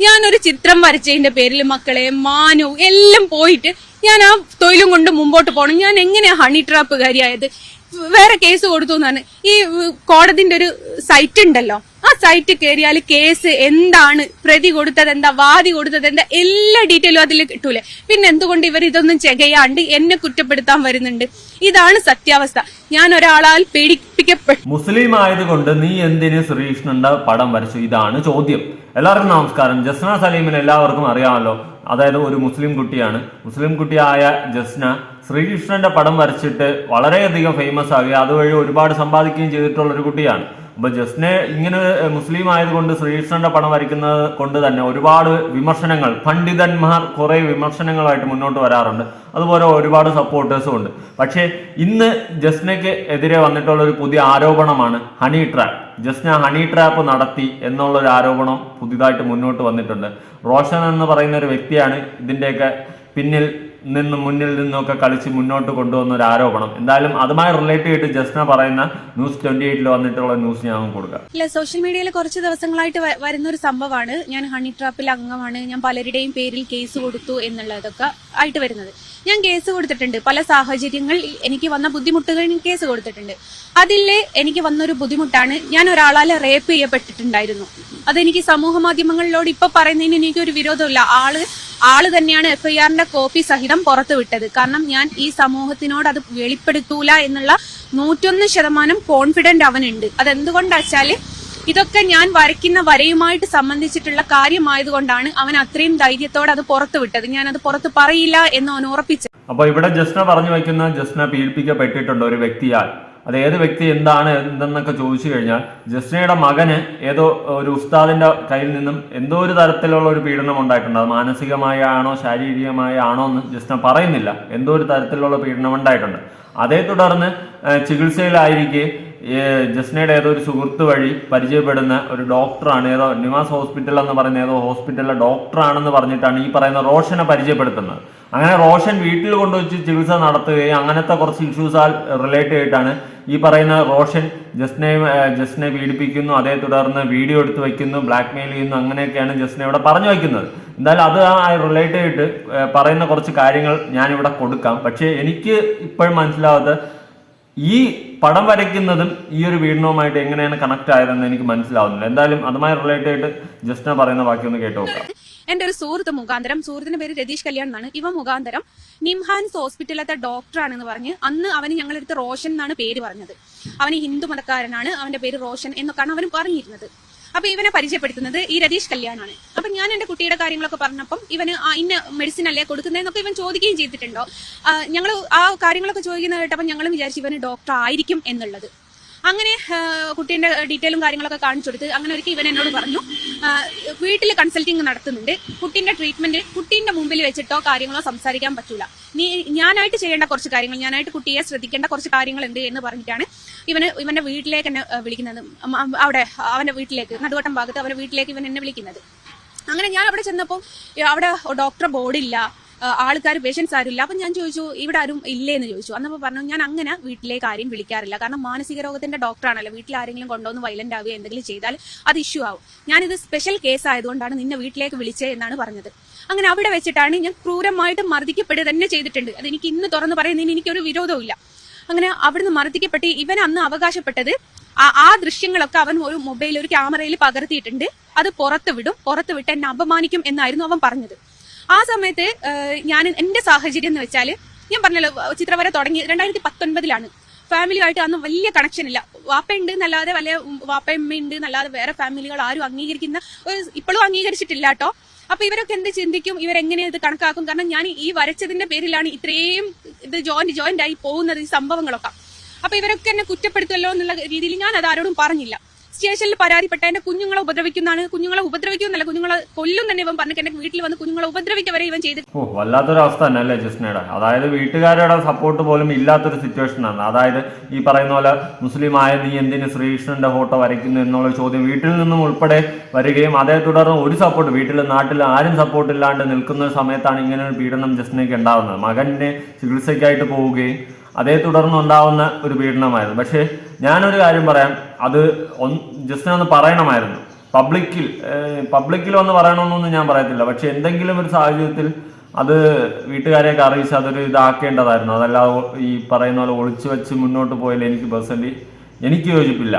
ഞാനൊരു ചിത്രം വരച്ചതിന്റെ പേരിൽ മക്കളെ മാനു എല്ലാം പോയിട്ട് ഞാൻ ആ തൊഴിലും കൊണ്ട് മുമ്പോട്ട് പോകണം ഞാൻ എങ്ങനെയാ ഹണി ട്രാപ്പുകാരിയായത് വേറെ കേസ് കൊടുത്തു എന്നാണ്. ഈ കോടതിന്റെ ഒരു സൈറ്റ് ഉണ്ടല്ലോ. ആ സൈറ്റ് കയറിയാൽ കേസ് എന്താണ്? പ്രതി കൊടുത്തത് എന്താ? വാദി കൊടുത്തത് എന്താ? എല്ലാ ഡീറ്റെയിലും അതിൽ കിട്ടൂലേ. പിന്നെ എന്തുകൊണ്ട് ഇവർ ഇതൊന്നും ചെകയാണ്ട് എന്നെ കുറ്റപ്പെടുത്താൻ വരുന്നുണ്ട്? ഇതാണ് സത്യാവസ്ഥ. ഞാൻ ഒരാളാൽ പേടിപ്പിക്കപ്പെട്ടു മുസ്ലിം ആയതുകൊണ്ട് നീ എന്തിന് ശ്രീകൃഷ്ണന്റെ പടം വരച്ചു? ഇതാണ് ചോദ്യം. എല്ലാവർക്കും നമസ്കാരം. ജസ്ന സലീമിന് എല്ലാവർക്കും അറിയാമല്ലോ. അതായത് ഒരു മുസ്ലിം കുട്ടിയാണ്. മുസ്ലിം കുട്ടിയായ ജസ്ന ശ്രീകൃഷ്ണന്റെ പടം വരച്ചിട്ട് വളരെയധികം ഫേമസ് ആകുകയും അതുവഴി ഒരുപാട് സമ്പാദിക്കുകയും ചെയ്തിട്ടുള്ള ഒരു കുട്ടിയാണ്. അപ്പൊ ജസ്നെ ഇങ്ങനെ മുസ്ലിം ആയതുകൊണ്ട് ശ്രീകൃഷ്ണന്റെ പടം വരയ്ക്കുന്നത് കൊണ്ട് തന്നെ ഒരുപാട് വിമർശനങ്ങൾ പണ്ഡിതന്മാർ കുറെ വിമർശനങ്ങളായിട്ട് മുന്നോട്ട് വരാറുണ്ട്. അതുപോലെ ഒരുപാട് സപ്പോർട്ടേഴ്സും ഉണ്ട്. പക്ഷേ ഇന്ന് ജസ്നയ്ക്ക് എതിരെ വന്നിട്ടുള്ള ഒരു പുതിയ ആരോപണമാണ് honey trap Jasna honey trap നടത്തി എന്നുള്ള ഒരു ആരോപണം പുതിയതായിട്ട് മുന്നോട്ട് വന്നിട്ടുണ്ട്. റോഷൻ എന്ന് പറയുന്ന ഒരു വ്യക്തിയാണ് ഇതിന്റെയൊക്കെ പിന്നിൽ നിന്നും മുന്നിൽ നിന്നൊക്കെ കളിച്ച് മുന്നോട്ട് കൊണ്ടുവന്ന ഒരു ആരോപണം. എന്തായാലും അതുമായി റിലേറ്റ് ചെയ്തിട്ട് ജസ്ന പറയുന്ന ന്യൂസ് ട്വന്റി എയ്റ്റിൽ വന്നിട്ടുള്ള ന്യൂസ് ഞാൻ കൊടുക്കാം. ഇല്ല സോഷ്യൽ മീഡിയയിൽ കുറച്ച് ദിവസങ്ങളായിട്ട് വരുന്ന ഒരു സംഭവമാണ്. ഞാൻ ഹണി ട്രാപ്പിൽ അംഗമാണ്. ഞാൻ പലരുടെയും പേരിൽ കേസ് കൊടുത്തു എന്നുള്ളതൊക്കെ ആയിട്ട് വരുന്നത്. ഞാൻ കേസ് കൊടുത്തിട്ടുണ്ട്. പല സാഹചര്യങ്ങൾ എനിക്ക് വന്ന ബുദ്ധിമുട്ടുകൾ കേസ് കൊടുത്തിട്ടുണ്ട്. അതിൽ എനിക്ക് വന്നൊരു ബുദ്ധിമുട്ടാണ്. ഞാൻ ഒരാളാൽ റേപ്പ് ചെയ്യപ്പെട്ടിട്ടുണ്ടായിരുന്നു. അതെനിക്ക് സമൂഹ മാധ്യമങ്ങളിലോട് ഇപ്പൊ പറയുന്നതിന് എനിക്കൊരു വിരോധമില്ല. ആൾ ആൾ തന്നെയാണ് എഫ്ഐആറിന്റെ കോപ്പി സഹിതം പുറത്തു വിട്ടത്. കാരണം ഞാൻ ഈ സമൂഹത്തിനോട് അത് വെളിപ്പെടുത്തൂല എന്നുള്ള നൂറ്റൊന്ന് ശതമാനം കോൺഫിഡന്റ് അവനുണ്ട്. അതെന്തുകൊണ്ടാച്ചാൽ ഇതൊക്കെ ഞാൻ വരയ്ക്കുന്ന വരയുമായിട്ട് സംബന്ധിച്ചിട്ടുള്ള കാര്യമായതുകൊണ്ടാണ് അവൻ അത്രയും ധൈര്യത്തോടെ അത് പുറത്തു വിട്ടത്. ഞാൻ അത് പുറത്ത് പറയില്ല എന്ന് അവൻ ഉറപ്പിച്ചത് അപ്പൊ ഇവിടെ ജസ്ന പറഞ്ഞു വെക്കുന്ന ജസ്ന പീഡിപ്പിക്കപ്പെട്ടിട്ടുണ്ട് ഒരു വ്യക്തിയാൽ. അത് ഏത് വ്യക്തി എന്താണ് എന്തെന്നൊക്കെ ചോദിച്ചു കഴിഞ്ഞാൽ ജസ്നയുടെ മകന് ഏതോ ഒരു ഉസ്താദിന്റെ കയ്യിൽ നിന്നും എന്തോ ഒരു തരത്തിലുള്ള ഒരു പീഡനം ഉണ്ടായിട്ടുണ്ട്. അത് മാനസികമായാണോ ശാരീരികമായാണോ എന്ന് ജസ്ന പറയുന്നില്ല. എന്തോ ഒരു തരത്തിലുള്ള പീഡനം ഉണ്ടായിട്ടുണ്ട്. അതേ തുടർന്ന് ചികിത്സയിലായിരിക്കെ ജസ്നയുടെ ഏതോ ഒരു സുഹൃത്ത് വഴി പരിചയപ്പെടുന്ന ഒരു ഡോക്ടറാണ് ഏതോ നിവാസ് ഹോസ്പിറ്റൽ എന്ന് പറയുന്ന ഏതോ ഹോസ്പിറ്റലിലെ ഡോക്ടറാണെന്ന് പറഞ്ഞിട്ടാണ് ഈ പറയുന്ന റോഷനെ പരിചയപ്പെടുത്തുന്നത്. അങ്ങനെ റോഷൻ വീട്ടിൽ കൊണ്ടുവച്ച് ചികിത്സ നടത്തുകയും അങ്ങനത്തെ കുറച്ച് ഇഷ്യൂസാൽ റിലേറ്റ് ആയിട്ടാണ് ഈ പറയുന്ന റോഷൻ ജസ്നെ ജസ്നെ പീഡിപ്പിക്കുന്നു അതേ തുടർന്ന് വീഡിയോ എടുത്ത് വയ്ക്കുന്നു ബ്ലാക്ക് മെയിൽ ചെയ്യുന്നു അങ്ങനെയൊക്കെയാണ് ജസ്നെ ഇവിടെ പറഞ്ഞു വയ്ക്കുന്നത് എന്തായാലും അത് ആ റിലേറ്റ് ആയിട്ട് പറയുന്ന കുറച്ച് കാര്യങ്ങൾ ഞാനിവിടെ കൊടുക്കാം. പക്ഷേ എനിക്ക് ഇപ്പോഴും മനസ്സിലാവാത്ത ഈ പടം വരയ്ക്കുന്നതും ഈ ഒരു വീടിനുമായിട്ട് എങ്ങനെയാണ് കണക്ട് ആയതെന്ന് എനിക്ക് മനസ്സിലാവുന്നില്ല. എന്തായാലും അതുമായി റിലേറ്റ് ജസ്റ്റ് ജസ്ന പറയുന്ന ബാക്കി ഒന്ന് കേട്ടു നോക്കാം. എന്റെ ഒരു സുഹൃത്ത് മുഖാന്തരം സുഹൃത്തിന്റെ പേര് രതീഷ് കല്യാൺ എന്നാണ്. ഇവ മുഖാന്തരം നിംഹാൻസ് ഹോസ്പിറ്റലിലത്തെ ഡോക്ടറാണെന്ന് പറഞ്ഞ് അന്ന് അവന് ഞങ്ങളെടുത്ത് റോഷൻ എന്നാണ് പേര് പറഞ്ഞത്. അവന് ഹിന്ദു മതക്കാരനാണ് അവന്റെ പേര് റോഷൻ എന്നൊക്കെയാണ് അവൻ പറഞ്ഞിരുന്നത്. അപ്പൊ ഇവനെ പരിചയപ്പെടുത്തുന്നത് ഈ രതീഷ് കല്യാണാണ്. അപ്പൊ ഞാൻ എന്റെ കുട്ടിയുടെ കാര്യങ്ങളൊക്കെ പറഞ്ഞപ്പം ഇവന് ഇന്ന മെഡിസിൻ അല്ലേ കൊടുക്കുന്നതെന്നൊക്കെ ഇവൻ ചോദിക്കുകയും ചെയ്തിട്ടുണ്ടോ? ഞങ്ങൾ ആ കാര്യങ്ങളൊക്കെ ചോദിക്കുന്ന കേട്ടപ്പോൾ ഞങ്ങളും വിചാരിച്ചു ഇവന് ഡോക്ടർ ആയിരിക്കും എന്നുള്ളത്. അങ്ങനെ കുട്ടീന്റെ ഡീറ്റെയിലും കാര്യങ്ങളൊക്കെ കാണിച്ചു കൊടുത്ത് അങ്ങനെ ഒരിക്കൽ ഇവൻ എന്നോട് പറഞ്ഞു. വീട്ടിൽ കൺസൾട്ടിങ് നടത്തുന്നുണ്ട്. കുട്ടീന്റെ ട്രീറ്റ്മെന്റ് കുട്ടീന്റെ മുമ്പിൽ വെച്ചിട്ടോ കാര്യങ്ങളോ സംസാരിക്കാൻ പറ്റൂല. നീ ഞാനായിട്ട് ചെയ്യേണ്ട കുറച്ച് കാര്യങ്ങൾ ഞാനായിട്ട് കുട്ടിയെ ശ്രദ്ധിക്കേണ്ട കുറച്ച് കാര്യങ്ങൾ കാര്യങ്ങളുണ്ട് എന്ന് പറഞ്ഞിട്ടാണ് ഇവന് ഇവന്റെ വീട്ടിലേക്ക് എന്നെ വിളിക്കുന്നത്. അവിടെ അവന്റെ വീട്ടിലേക്ക് നടുവട്ടം ഭാഗത്ത് അവന്റെ വീട്ടിലേക്ക് ഇവൻ എന്നെ വിളിക്കുന്നത്. അങ്ങനെ ഞാൻ അവിടെ ചെന്നപ്പോൾ അവിടെ ഡോക്ടറെ ബോർഡില്ല. ആൾക്കാർ പേഷ്യൻസ് ആരും ഇല്ല അപ്പം ഞാൻ ചോദിച്ചു ഇവിടെ ആരും ഇല്ലേ എന്ന് ചോദിച്ചു. അന്നപ്പോൾ പറഞ്ഞു ഞാൻ അങ്ങനെ വീട്ടിലേക്ക് ആരെയും വിളിക്കാറില്ല. കാരണം മാനസിക രോഗത്തിന്റെ ഡോക്ടറാണല്ലോ വീട്ടിൽ ആരെങ്കിലും കൊണ്ടുവന്ന് വയലന്റ് ആവുക എന്തെങ്കിലും ചെയ്താൽ അത് ഇഷ്യൂ ആവും. ഞാനിത് സ്പെഷ്യൽ കേസ് ആയതുകൊണ്ടാണ് നിന്നെ വീട്ടിലേക്ക് വിളിച്ചത് എന്നാണ് പറഞ്ഞത്. അങ്ങനെ അവിടെ വെച്ചിട്ടാണ് ഞാൻ ക്രൂരമായിട്ട് മർദ്ദിക്കപ്പെടുക തന്നെ ചെയ്തിട്ടുണ്ട്. അത് എനിക്ക് ഇന്ന് തുറന്ന് പറയുന്നതിന് എനിക്കൊരു വിരോധവും ഇല്ല. അങ്ങനെ അവിടുന്ന് മർദ്ദിക്കപ്പെട്ട് ഇവൻ അന്ന് അവകാശപ്പെട്ടത് ആ ദൃശ്യങ്ങളൊക്കെ അവൻ ഒരു മൊബൈൽ ഒരു ക്യാമറയിൽ പകർത്തിയിട്ടുണ്ട്. അത് പുറത്ത് വിടും. പുറത്ത് വിട്ട് എന്നെ അപമാനിക്കും എന്നായിരുന്നു അവൻ പറഞ്ഞത്. ആ സമയത്ത് ഞാൻ എന്റെ സാഹചര്യം എന്ന് വെച്ചാൽ ഞാൻ പറഞ്ഞല്ലോ ചിത്രവര തുടങ്ങി രണ്ടായിരത്തി പത്തൊൻപതിലാണ് ഫാമിലിയായിട്ട് അന്ന് വലിയ കണക്ഷൻ ഇല്ല. വാപ്പയുണ്ട് എന്നല്ലാതെ വലിയ വാപ്പയമ്മയുണ്ട് എന്നല്ലാതെ വേറെ ഫാമിലികൾ ആരും അംഗീകരിക്കുന്ന ഇപ്പോഴും അംഗീകരിച്ചിട്ടില്ല കേട്ടോ. അപ്പൊ ഇവരൊക്കെ എന്ത് ചിന്തിക്കും? ഇവരെങ്ങനെ ഇത് കണക്കാക്കും? കാരണം ഞാൻ ഈ വരച്ചതിന്റെ പേരിലാണ് ഇത്രയും ഇത് ജോയിന്റ് ജോയിന്റ് ആയി പോകുന്നത് ഈ സംഭവങ്ങളൊക്കെ. അപ്പൊ ഇവരൊക്കെ എന്നെ കുറ്റപ്പെടുത്തുമല്ലോ എന്നുള്ള രീതിയിൽ ഞാൻ അത് ആരോടും പറഞ്ഞില്ല. സ്റ്റേഷനിൽ പരാതിപ്പെട്ട എന്റെ കുഞ്ഞുങ്ങളെ ഉപദ്രവിക്കുന്നതാണ്. കുഞ്ഞുങ്ങളെ ഉപദ്രവിക്കുമെന്നല്ല കുഞ്ഞുങ്ങളെ കൊല്ലും തന്നെ ഇവൻ പറഞ്ഞു എന്റെ വീട്ടിൽ വന്ന് കുഞ്ഞുങ്ങളെ ഉപദ്രവിക്കുക വരെ ഇവൻ ചെയ്ത് ഓ വല്ലാത്തൊരു അവസ്ഥ തന്നെ അല്ലേ ജസ്നയുടെ? അതായത് വീട്ടുകാരുടെ സപ്പോർട്ട് പോലും ഇല്ലാത്തൊരു സിറ്റുവേഷൻ ആണ്. അതായത് ഈ പറയുന്ന പോലെ മുസ്ലിം ആയ നീ എന്തിന് ശ്രീകൃഷ്ണന്റെ ഫോട്ടോ വരയ്ക്കുന്നു എന്നുള്ള ചോദ്യം വീട്ടിൽ നിന്നും ഉൾപ്പെടെ വരികയും അതേ തുടർന്ന് ഒരു സപ്പോർട്ട് വീട്ടിൽ നാട്ടിൽ ആരും സപ്പോർട്ട് ഇല്ലാണ്ട് നിൽക്കുന്ന സമയത്താണ് ഇങ്ങനെ ഒരു പീഡനം ജസ്നയ്ക്ക് ഉണ്ടാവുന്നത്. മകന്റെ ചികിത്സയ്ക്കായിട്ട് പോവുകയും അതേ തുടർന്ന് ഉണ്ടാവുന്ന ഒരു പീഡനമായിരുന്നു. പക്ഷേ ഞാനൊരു കാര്യം പറയാം. അത് ഒന്ന് പറയണമായിരുന്നു. പബ്ലിക്കിൽ പബ്ലിക്കിൽ വന്ന് പറയണമെന്നൊന്നും ഞാൻ പറയത്തില്ല. പക്ഷെ എന്തെങ്കിലും ഒരു സാഹചര്യത്തിൽ അത് വീട്ടുകാരെയൊക്കെ അറിയിച്ച് അതൊരു ഇതാക്കേണ്ടതായിരുന്നു. അതല്ലാതെ ഈ പറയുന്ന പോലെ ഒളിച്ചു വെച്ച് മുന്നോട്ട് പോയാൽ എനിക്ക് പേഴ്സണലി എനിക്ക് യോജിപ്പില്ല.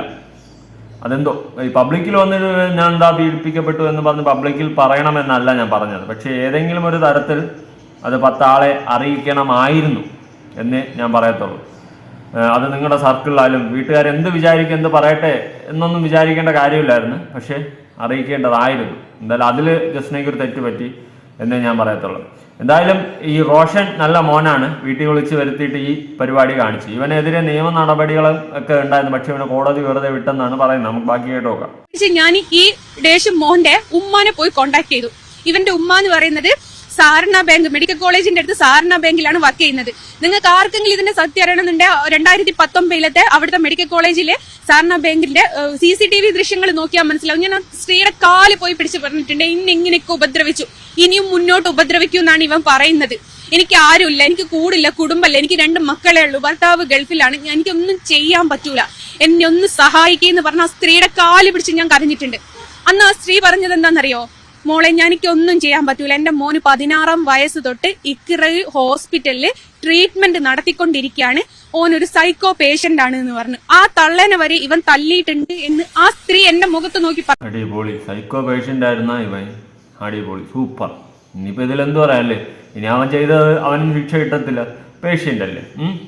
അതെന്തോ ഈ പബ്ലിക്കിൽ വന്ന് ഞാൻ എന്താ പീഡിപ്പിക്കപ്പെട്ടു എന്ന് പറഞ്ഞ് പബ്ലിക്കിൽ പറയണമെന്നല്ല ഞാൻ പറഞ്ഞത്. പക്ഷേ ഏതെങ്കിലും ഒരു തരത്തിൽ അത് പത്താളെ അറിയിക്കണമായിരുന്നു. എന്നേ ഞാൻ പറയത്തുള്ളൂ. അത് നിങ്ങളുടെ സർക്കിളിലായാലും വീട്ടുകാർ എന്ത് വിചാരിക്കും എന്ത് പറയട്ടെ എന്നൊന്നും വിചാരിക്കേണ്ട കാര്യമില്ലായിരുന്നു. പക്ഷേ അറിയിക്കേണ്ടതായിരുന്നു. എന്തായാലും അതിൽ ജസ്നയ്ക്ക് ഒരു തെറ്റ് പറ്റി എന്നേ ഞാൻ പറയത്തുള്ളൂ. എന്തായാലും ഈ റോഷൻ നല്ല മോനാണ്. വീട്ടിൽ വിളിച്ച് വരുത്തിയിട്ട് ഈ പരിപാടി കാണിച്ചു. ഇവനെതിരെ നിയമ നടപടികളും ഒക്കെ ഉണ്ടായിരുന്നു. പക്ഷെ ഇവനെ കോടതി വെറുതെ വിട്ടെന്നാണ് പറയുന്നത്. നമുക്ക് ബാക്കി കേട്ട് നോക്കാം. ഞാൻ ഈ ഡേഷ് മോഹന്റെ ഉമ്മാനെ പോയി കോണ്ടാക്ട് ചെയ്തു. ഇവന്റെ ഉമ്മ എന്ന് പറയുന്നത് സാരണ ബാങ്ക് മെഡിക്കൽ കോളേജിന്റെ അടുത്ത് സാരണ ബാങ്കിലാണ് വർക്ക് ചെയ്യുന്നത്. നിങ്ങൾക്ക് ആർക്കെങ്കിലും ഇതിന്റെ സത്യം അറിയണമെന്നുണ്ടെങ്കിൽ രണ്ടായിരത്തി പത്തൊമ്പതിലത്തെ അവിടുത്തെ മെഡിക്കൽ കോളേജിലെ സാരണ ബാങ്കിന്റെ സി സി ടി വി ദൃശ്യങ്ങൾ നോക്കിയാൽ മനസ്സിലാവും. ഞാൻ സ്ത്രീയുടെ കാൽ പോയി പിടിച്ച് പറഞ്ഞിട്ടുണ്ട്. ഇന്ന് ഇങ്ങനെയൊക്കെ ഉപദ്രവിച്ചു. ഇനിയും മുന്നോട്ട് ഉപദ്രവിക്കൂ എന്നാണ് ഇവൻ പറയുന്നത്. എനിക്ക് ആരുമില്ല എനിക്ക് കൂടില്ല കുടുംബമല്ല എനിക്ക് രണ്ട് മക്കളെ ഉള്ളൂ. ഭർത്താവ് ഗൾഫിലാണ്. എനിക്കൊന്നും ചെയ്യാൻ പറ്റൂല. എന്നെ ഒന്ന് സഹായിക്കുക പറഞ്ഞ ആ സ്ത്രീയുടെ കാൽ പിടിച്ച് ഞാൻ കരഞ്ഞിട്ടുണ്ട്. അന്ന് ആ സ്ത്രീ പറഞ്ഞത് എന്താണെന്നറിയോ? മോളെ എനിക്കൊന്നും ചെയ്യാൻ പറ്റൂല. എന്റെ മോന് പതിനാറാം വയസ്സ് തൊട്ട് ഇക്ര ഹോസ്പിറ്റലിൽ ട്രീറ്റ്മെന്റ് നടത്തിക്കൊണ്ടിരിക്കുകയാണ്. ഓൻ ഒരു സൈക്കോ പേഷ്യന്റ് ആണ് എന്ന് പറഞ്ഞു. ആ തള്ളനെ വരെ ഇവൻ തല്ലിയിട്ടുണ്ട് എന്ന് ആ സ്ത്രീ എന്റെ മുഖത്ത് നോക്കി പറഞ്ഞു അടിപൊളി. സൈക്കോ പേഷ്യന്റ് ആയിരുന്ന ഇവൻ. അടിപൊളി. സൂപ്പർ. ഇനിയിപ്പോ ഇതിലെന്ത് പറയാല്ലേ? ഇനി അവൻ ചെയ്തത് അവൻ ശിക്ഷ കിട്ടത്തില്ല. പേഷ്യന്റ് അല്ലേ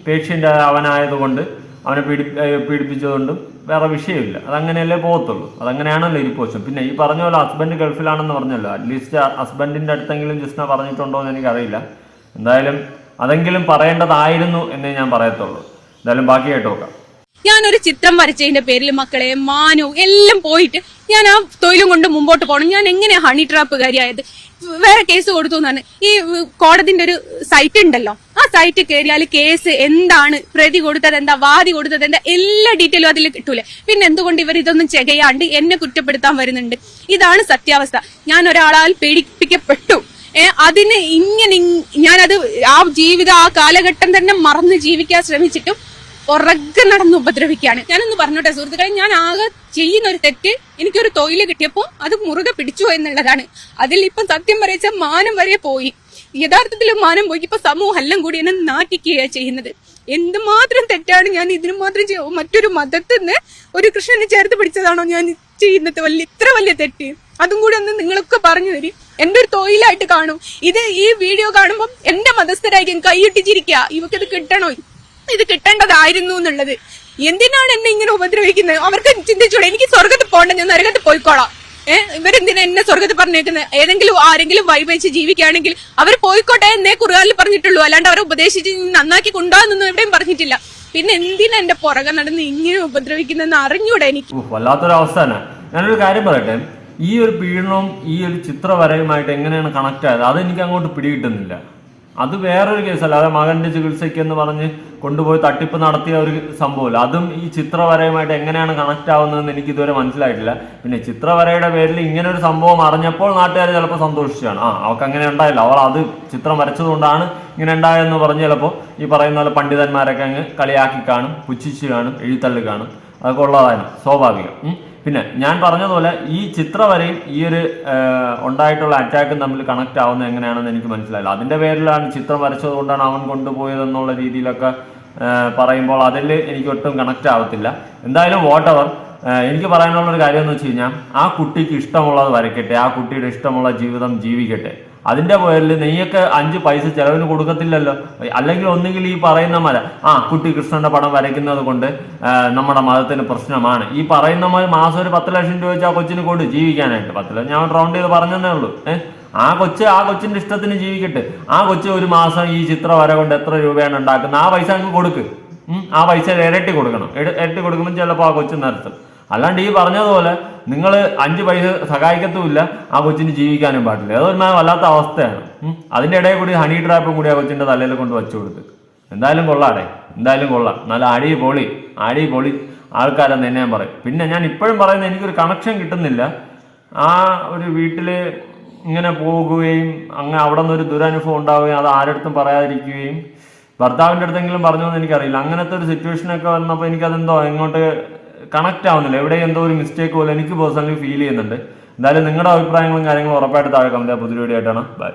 പേഷ്യന്റ് അവനായതുകൊണ്ട് അവനെ പീഡി പീഡിപ്പിച്ചതുകൊണ്ടും വേറെ വിഷയമില്ല. അതങ്ങനെയല്ലേ പോകത്തുള്ളൂ. അതങ്ങനെയാണല്ലോ ഇരിപ്പോശം പിന്നെ ഈ പറഞ്ഞ പോലെ ഹസ്ബൻഡ് ഗൾഫിലാണെന്ന് പറഞ്ഞല്ലോ. അറ്റ്ലീസ്റ്റ് ഹസ്ബൻഡിന്റെ അടുത്തെങ്കിലും ജിസ്ന പറഞ്ഞിട്ടുണ്ടോ എന്ന് എനിക്കറിയില്ല. എന്തായാലും അതെങ്കിലും പറയേണ്ടതായിരുന്നു എന്നേ ഞാൻ പറയത്തുള്ളൂ. എന്തായാലും ബാക്കി കേട്ട് നോക്കാം. ഞാനൊരു ചിത്രം വരച്ചതിന്റെ പേരിൽ മക്കളെ മാനു എല്ലാം പോയിട്ട് ഞാൻ ആ തൊഴിലും കൊണ്ട് മുമ്പോട്ട് പോകണം ഞാൻ എങ്ങനെയാ ഹണി ട്രാപ്പുകാരിയായത് വേറെ കേസ് കൊടുത്തു എന്നാണ്. ഈ കോടതിന്റെ ഒരു സൈറ്റ് ഉണ്ടല്ലോ. സൈറ്റ് കയറിയാൽ കേസ് എന്താണ്? പ്രതി കൊടുത്തത് എന്താ? വാദി കൊടുത്തത് എന്താ? എല്ലാ ഡീറ്റെയിലും അതിൽ കിട്ടൂലേ. പിന്നെ എന്തുകൊണ്ട് ഇവർ ഇതൊന്നും ചെകയാണ്ട് എന്നെ കുറ്റപ്പെടുത്താൻ വരുന്നുണ്ട്? ഇതാണ് സത്യാവസ്ഥ. ഞാൻ ഒരാളാൽ പേടിപ്പിക്കപ്പെട്ടു അതിന് ഇങ്ങനെ ഇങ് ഞാനത് ആ ജീവിതം ആ കാലഘട്ടം തന്നെ മറന്ന് ജീവിക്കാൻ ശ്രമിച്ചിട്ടും പുറകെ നടന്ന് ഉപദ്രവിക്കുകയാണ്. ഞാനൊന്ന് പറഞ്ഞോട്ടെ സുഹൃത്തുക്കളെ ഞാൻ ആകെ ചെയ്യുന്ന ഒരു തെറ്റ് എനിക്കൊരു തൊഴിൽ കിട്ടിയപ്പോൾ അത് മുറുകെ പിടിച്ചു എന്നുള്ളതാണ്. അതിൽ ഇപ്പം സത്യം പറയിച്ച മാനം വരെ പോയി. യഥാർത്ഥത്തിൽ മാനം പോയി ഇപ്പൊ സമൂഹം എല്ലാം കൂടി എന്നെ നാട്ടിക്കുകയാണ് ചെയ്യുന്നത്. എന്തുമാത്രം തെറ്റാണ് ഞാൻ ഇതിനു മാത്രം മറ്റൊരു മതത്തിൽ നിന്ന് ഒരു കൃഷ്ണനെ ചേർത്ത് പിടിച്ചതാണോ ഞാൻ ചെയ്യുന്നത്? വലിയ ഇത്ര വലിയ തെറ്റ്. അതും കൂടി ഒന്ന് നിങ്ങളൊക്കെ പറഞ്ഞു തരും. എന്റെ ഒരു തൊഴിലായിട്ട് കാണും. ഇത് ഈ വീഡിയോ കാണുമ്പോൾ എന്റെ മതസ്ഥരായിരിക്കും ഇവക്ക് ഇത് കിട്ടണോ? ഇത് കിട്ടേണ്ടതായിരുന്നു എന്നുള്ളത്. എന്തിനാണ് എന്നെ ഇങ്ങനെ ഉപദ്രവിക്കുന്നത്? അവർക്ക് ചിന്തിച്ചൂടെ. എനിക്ക് സ്വർഗത്ത് പോകണ്ട. ഞാൻ നരകത്ത് പോയിക്കോളാം. ഇവരെന്തിനാ എന്നെ സ്വർഗത്തിൽ പറഞ്ഞേക്കുന്നത് ഏതെങ്കിലും ആരെങ്കിലും വൈവച്ച് ജീവിക്കുകയാണെങ്കിൽ അവർ പോയിക്കോട്ടെ എന്നേ കുറുകാലിൽ പറഞ്ഞിട്ടുള്ളൂ. അല്ലാണ്ട് അവരെ ഉപദേശിച്ച് നന്നാക്കി കൊണ്ടുപോകാന്നൊന്നും എവിടെയും പറഞ്ഞിട്ടില്ല. പിന്നെ എന്തിനാ എന്റെ പുറകെ നടന്ന് ഇങ്ങനെ ഉപദ്രവിക്കുന്നെന്ന് അറിഞ്ഞൂടെ എനിക്ക്? വല്ലാത്തൊരു വല്ലാത്തൊരവസ്ഥ തന്നെ ഞാനൊരു കാര്യം പറയട്ടെ. ഈ ഒരു പീഡനവും ഈ ഒരു ചിത്രവരയുമായിട്ട് എങ്ങനെയാണ് കണക്ട് ആയത്? അതെനിക്ക് അങ്ങോട്ട് പിടികിട്ടുന്നില്ല. അത് വേറൊരു കേസല്ല. അതായത് മകന്റെ ചികിത്സയ്ക്ക് എന്ന് പറഞ്ഞ് കൊണ്ടുപോയി തട്ടിപ്പ് നടത്തിയ ഒരു സംഭവമില്ല അതും ഈ ചിത്രവരയുമായിട്ട് എങ്ങനെയാണ് കണക്ട് ആവുന്നതെന്ന് എനിക്ക് ഇതുവരെ മനസ്സിലായിട്ടില്ല. പിന്നെ ചിത്രവരയുടെ പേരിൽ ഇങ്ങനെ ഒരു സംഭവം അറിഞ്ഞപ്പോൾ നാട്ടുകാർ ചിലപ്പോൾ സന്തോഷിച്ചാണ് ആ അവൾക്ക് അങ്ങനെ ഉണ്ടായില്ല. അവൾ അത് ചിത്രം വരച്ചതുകൊണ്ടാണ് ഇങ്ങനെ ഉണ്ടായതെന്ന് പറഞ്ഞ് ചിലപ്പോൾ ഈ പറയുന്ന പോലെ പണ്ഡിതന്മാരൊക്കെ അങ്ങ് കളിയാക്കി കാണും പുച്ഛിച്ച് കാണും എഴുത്തള്ളി കാണും. അതൊക്കെ ഉള്ളതാണ് സ്വാഭാവികം. പിന്നെ ഞാൻ പറഞ്ഞതുപോലെ ഈ ചിത്രവരയും ഈ ഒരു ഉണ്ടായിട്ടുള്ള അറ്റാക്കും തമ്മിൽ കണക്ട് ആവുന്നത് എങ്ങനെയാണെന്ന് എനിക്ക് മനസ്സിലായില്ല. അതിന്റെ പേരിലാണ് ചിത്രം വരച്ചത് കൊണ്ടാണ് അവൻ കൊണ്ടുപോയതെന്നുള്ള രീതിയിലൊക്കെ പറയുമ്പോൾ അതിൽ എനിക്ക് ഒട്ടും കണക്ട് ആവത്തില്ല. എന്തായാലും വാട്ട് എവർ എനിക്ക് പറയാനുള്ള ഒരു കാര്യം എന്ന് വെച്ച് കഴിഞ്ഞാൽ ആ കുട്ടിക്ക് ഇഷ്ടമുള്ളത് വരയ്ക്കട്ടെ ആ കുട്ടിയുടെ ഇഷ്ടമുള്ള ജീവിതം ജീവിക്കട്ടെ. അതിന്റെ പേരിൽ നെയ്യൊക്കെ അഞ്ച് പൈസ ചെലവിന് കൊടുക്കത്തില്ലല്ലോ. അല്ലെങ്കിൽ ഒന്നുകിൽ ഈ പറയുന്ന മല ആ കുട്ടി കൃഷ്ണന്റെ പടം വരയ്ക്കുന്നത് കൊണ്ട് നമ്മുടെ മതത്തിന് പ്രശ്നമാണ്. ഈ പറയുന്ന മാതിരി മാസം ഒരു പത്ത് ലക്ഷം രൂപ വെച്ച് ആ കൊച്ചിന് കൊടു ജീവിക്കാനായിട്ട്. പത്ത് ലക്ഷം ഞാൻ റൗണ്ട് ചെയ്ത് പറഞ്ഞതേ ഉള്ളൂ. ഏഹ് ആ കൊച്ച് ആ കൊച്ചിന്റെ ഇഷ്ടത്തിന് ജീവിക്കട്ടെ. ആ കൊച്ച് ഒരു മാസം ഈ ചിത്ര വര കൊണ്ട് എത്ര രൂപയാണ് ഉണ്ടാക്കുന്നത്? ആ പൈസ അങ്ങ് കൊടുക്ക്. ആ പൈസ ഇരട്ടി കൊടുക്കണം. ഇരട്ടി കൊടുക്കുമ്പോൾ ചിലപ്പോൾ ആ കൊച്ചു നിർത്തും. അല്ലാണ്ട് ഈ പറഞ്ഞതുപോലെ നിങ്ങൾ അഞ്ച് പൈസ സഹായിക്കത്തുമില്ല ആ കൊച്ചിന് ജീവിക്കാനും പാടില്ല. അതൊരു മാ- വല്ലാത്ത അവസ്ഥയാണ്. അതിന്റെ ഇടയിൽ കൂടി ഹണി ട്രാപ്പും കൂടി ആ കൊച്ചിന്റെ തലയിൽ കൊണ്ട് വെച്ചു കൊടുത്ത്. എന്തായാലും കൊള്ളാടെ. എന്തായാലും കൊള്ളാം. നല്ല അടി പൊളി അടി പൊളി ആൾക്കാരെന്ന് തന്നെ ഞാൻ പറയും. പിന്നെ ഞാൻ ഇപ്പോഴും പറയുന്നത് എനിക്കൊരു കണക്ഷൻ കിട്ടുന്നില്ല. ആ ഒരു വീട്ടിൽ ഇങ്ങനെ പോകുകയും അങ്ങനെ അവിടെ നിന്നൊരു ദുരനുഭവം ഉണ്ടാവുകയും അത് ആരടുത്തും പറയാതിരിക്കുകയും ഭർത്താവിന്റെ അടുത്തെങ്കിലും പറഞ്ഞു എന്ന് എനിക്കറിയില്ല. അങ്ങനത്തെ ഒരു സിറ്റുവേഷനൊക്കെ വന്നപ്പോൾ എനിക്കതെന്തോ എങ്ങോട്ട് കണക്ട് ആവുന്നില്ല. എവിടെ എന്തോ ഒരു മിസ്റ്റേക്ക് പോലെ എനിക്ക് പേഴ്സണലി ഫീൽ ചെയ്യുന്നുണ്ട്. എന്തായാലും നിങ്ങളുടെ അഭിപ്രായങ്ങളും കാര്യങ്ങളും ഉറപ്പായിട്ട് താഴെ കമന്റ് വീഡിയോ ആയിട്ടാണ്. ബൈ